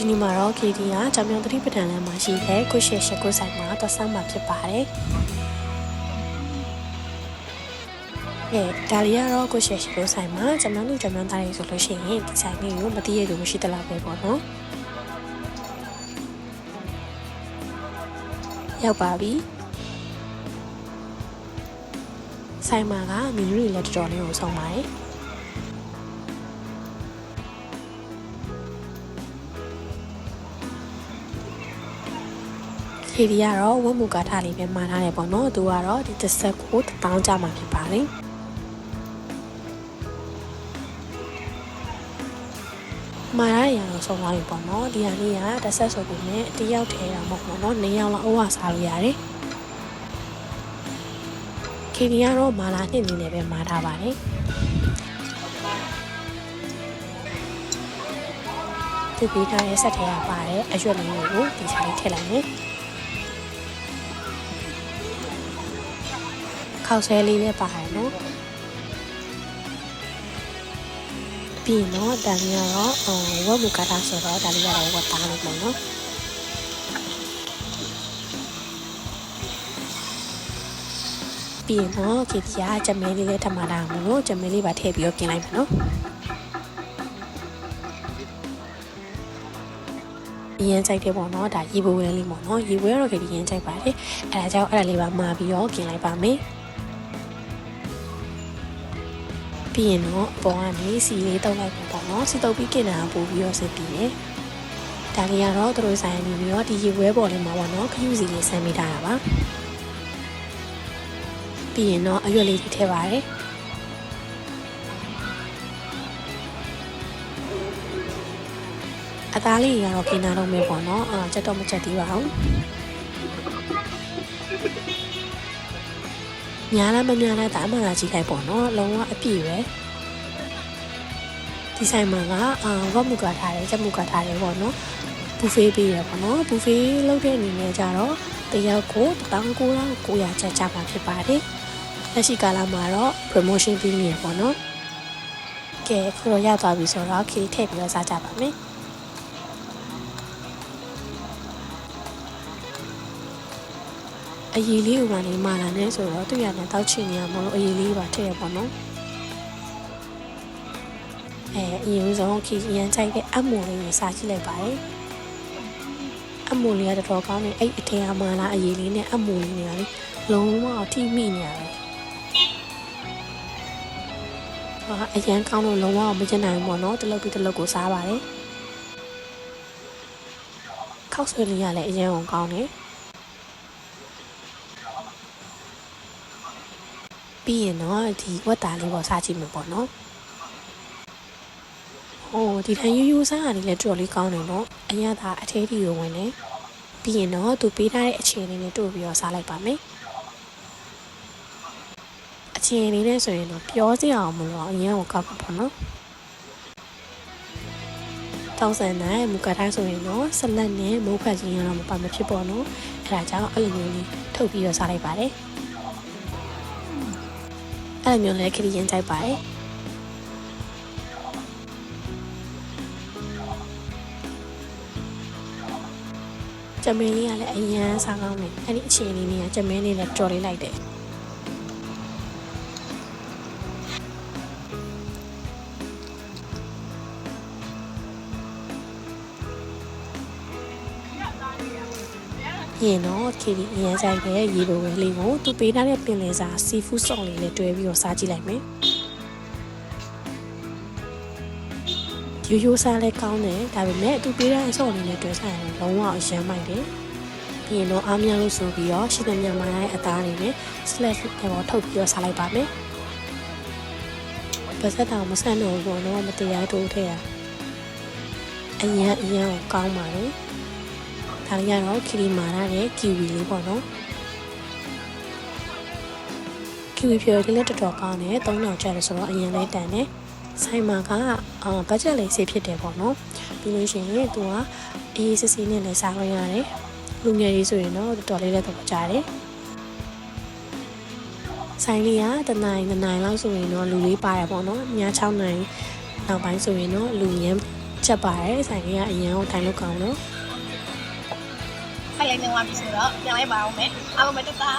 ဒီနေ့မှာတော့ KD ကကြောင်မြောင်တတိပဒံလမ်းမှာရှိတဲ့ကုရှေရှကုဆိုင်မှာသွားဆောင်မှာဖြစ်ပါတယ်။အဲဒါလီကတော့ကုရှေရှကုဆိုင်မှာကြောင်မြောင်လူကြောင်မြောင်သားတွေဆိုလို့ရှိရင်ဒီဆိုင်လေးကိုမတည့်ရသူမရှိတလောက်ပဲပေါ့နော်။ရောက်ပါပြီ။ဆိုင်မှာကမီနူတွေလည်းတော်တော်လေးကိုဆုံးပါတယ်။ KD ကတော့ဝတ်မူကားထားလေးပဲမှာထားတယ်ပေါ့နော်သူကတော့ဒီတစ်ဆက်ကိုတောင်းကြမှာဖြစ်ပါတယ်မာရရအောင်ဆုံးသွားပြီပေါ့နော်ဒီဟာလေးကတစ်ဆက်ဆိုပြီးမြဲတယောက်ထဲတာမဟုတ်ဘူးနော်နေရောက်လောက်အဝစားလို့ရတယ် KD ကတော့မာလာနှစ်နေနဲ့ပဲမှာထားပါတယ်သူပေးထားတဲ့ဆက်ထဲကပါတယ်အရွက်လေးကိုဒီစားလေးထည့်လိုက်မယ် ခောက်ဆဲလေးနဲ့ပါတယ်နော်ပြီးတော့ဒါမျိုးတော့ဝက်မူကတာဆိုတော့ဒါလေးကတော့ဝက်သားလို့ပေါ့နော်ပြီးရင်တော့ကေတီယာကြမဲလေးနဲ့ထမလာမှုလို့ကြမဲလေးပါထည့်ပြီးတော့ပြင်လိုက်ပါနော်ရင်ကြိုက်တယ်ပေါ့နော်ဒါရေဘိုးလေးလေးပေါ့နော်ရေဘိုးကတော့ကေတီရင်ကြိုက်ပါတယ်အဲဒါကြောင့်အဲ့ဒါလေးပါမာပြီးတော့ပြင်လိုက်ပါမယ် ပြီးရင်တော့အပေါ်ကနေစီလေးတုပ်လိုက်ပေါ့နော်စီတုပ်ပြီးกินတာပို့ပြီးတော့စစ်ပြီးတယ်ဒါလေးကတော့သူတို့ဆိုင်နေပြီးတော့ဒီရေပွဲပေါ်လေးမှာပေါ့နော်ခရူးစီလေးဆမ်းမိထားတာပါပြီးရင်တော့အရွက်လေးထည့်ပါတယ်အသားလေးကတော့กินတာတော့မယ်ပေါ့နော်အာချက်တော့မချက်သေးပါဘူး ညာလားမညာလားဒါအမှန်ကကြီးခိုက်ပေါ့နော်လုံးဝအပြည့်ပဲဒီဆိုင်မှာကအာဝတ်မူကထားတယ်ချက်မူကထားတယ်ပေါ့နော်ဘူဖေးပေးရပေါ့နော်ဘူဖေးလုပ်တဲ့အနေနဲ့ကြတော့တယောက်ကို19900ချက်ချမှာဖြစ်ပါတယ်လက်ရှိကာလမှာတော့ promotion ပေးနေရပေါ့နော်ကဲခုတော့ရောက်သွားပြီဆိုတော့ခေထည့်ပြီးတော့စားကြပါမယ် အရေးလေးဥမာလေးမာလာနေဆိုတော့သူရနဲ့တောက်ချင်နေရမလို့အရေးလေးပါထည့်ရပေါ့နော်အဲအရင်ဆုံးခီရန်ချိုက်တဲ့အမွန်လေးကိုစားကြည့်လိုက်ပါတယ်အမွန်လေးကတော်တော်ကောင်းနေအဲ့အထင်အမာလာအရေးလေးနဲ့အမွန်လေးနေရလေလုံးဝထိမိနေရတယ်ဟာအရန်ကောင်းလို့လုံးဝမကျင်နိုင်ဘူးပေါ့နော်တလုတ်ပြီးတလုတ်ကိုစားပါတယ်ခောက်ဆွေလေးကလည်းအရန်ကောင်းတယ် ပြီးရင်တော့ဒီဝက်တာလေးပေါ့စားကြည့်မယ်ပေါ့နော်ဟိုဒီထိုင်ယူယူစားရတယ်လည်းတော်တော်လေးကောင်းတယ်နော်အရင်ကအထဲတီကိုဝင်နေပြီးရင်တော့သူပေးထားတဲ့အခြေအနေနဲ့တို့ပြီးတော့စားလိုက်ပါမယ်အခြေအနေနဲ့ဆိုရင်တော့ပြောစရာအောင်မလို့အရင်ကကောက်ပါပေါ့နော်တောင်းဆန်နိုင်မူကတိုင်းဆိုရင်တော့ဆက်လက်နဲ့မိုးဖက်ခြင်းရတော့မပါမဖြစ်ပေါ့နော်အဲဒါကြောင့်အဲ့လိုမျိုးလေးထုတ်ပြီးတော့စားလိုက်ပါတယ် အဲ့လိုမျိုးလဲခရီးရင်ကြိုက်ပါတယ်ဂျမင်းလေးကလည်းအရန်စားကောင်းတယ်အဲ့ဒီအခြေအနေလေးကဂျမင်းလေးလည်းကြော်လေးလိုက်တယ် ရင်တော့ခီဒီအရန်ဆိုင်တဲ့ရေလိုပဲလေးကိုသူပေးထားတဲ့ပင်လယ်စာစီဖူးစော့လေးနဲ့တွဲပြီးတော့စားကြည့်လိုက်မယ်ရိုးရိုးစားလဲကောင်းတယ်ဒါပေမဲ့သူပေးတဲ့အစော့လေးနဲ့တွဲစားရင်လုံးဝအရန်မိုက်တယ်ပြီးရင်တော့အားများလို့ဆိုပြီးတော့ရှိတဲ့မြန်မာရဲ့အသားတွေနဲ့ slash တွေပေါ်ထုတ်ပြီးတော့စားလိုက်ပါမယ်ပါစက်တောင်မဆန့်တော့ဘူးပေါ့နော်မတရားတိုးထည့်ရအရင်အရင်ကိုကောင်းပါလေ ဒါလေးကတော့ခီရီမာရတဲ့ကီဝီလေးပေါ့နော်ကီဝီဖြော်လေးလည်းတော်တော်ကောင်းတယ်3000ကျတယ်ဆိုတော့အရင်လေးတန်တယ်ဆိုင်မှာကအာဘတ်ဂျက်လေးစေးဖြစ်တယ်ပေါ့နော်ပြီးလို့ရှိရင်သူကအေးစစ်စစ်နဲ့လည်းစားလို့ရတယ်လူငယ်ကြီးဆိုရင်တော့တော်တော်လေးလည်းတော့ကြားတယ်ဆိုင်လေးကတနင်္လာနေ့လောက်ဆိုရင်တော့လူလေးပါတယ်ပေါ့နော်ည6နိုင်နောက်ပိုင်းဆိုရင်တော့လူရမ်းချက်ပါတယ်ဆိုင်ကြီးကအရင်ကထိုင်လို့ကောင်းလို့ ထိုက်ရိုက်နေသွားပြီဆိုတော့ပြန်လိုက်ပါအောင်မယ်အားလုံးပဲတက်တာ